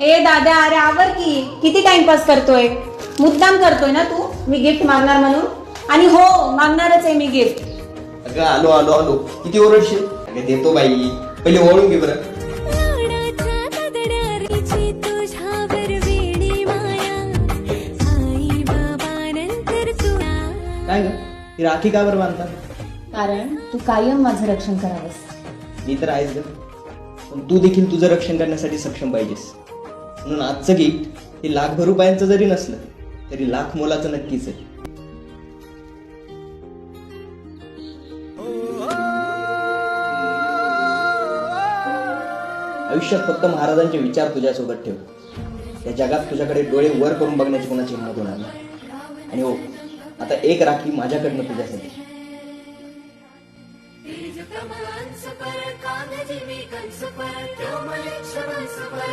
ए दादा अरे आवर की. किती टाइमपास करतोय? मुद्दाम करतोय ना तू? मी गिफ्ट मागणार म्हणून? आणि हो मागणारच आहे मी गिफ्ट अगं आलो आलो आलो. किती ओरडशील? अगं देतो बाई. पहिले ओळून घे बरं. काय ग? ही राखी का बरं बांधतात? कारण तू कायम माझं रक्षण करावंस. मी तर आहेस ग. तू देखील तुझं रक्षण करण्यासाठी सक्षम पाहिजेस. म्हणून आजचं गीत हे लाखभर रुपयांचं जरी नसलं तरी लाख मोलाचं नक्कीच आहे. आयुष्यात फक्त महाराजांचे विचार तुझ्यासोबत ठेव. या जगात तुझ्याकडे डोळे वर करून बघण्याची कोणाची हिंमत होणार नाही. आणि हो आता एक राखी माझ्याकडनं तुझ्यासाठी. هذه ميكان سوبر يوم العيد شباب سوبر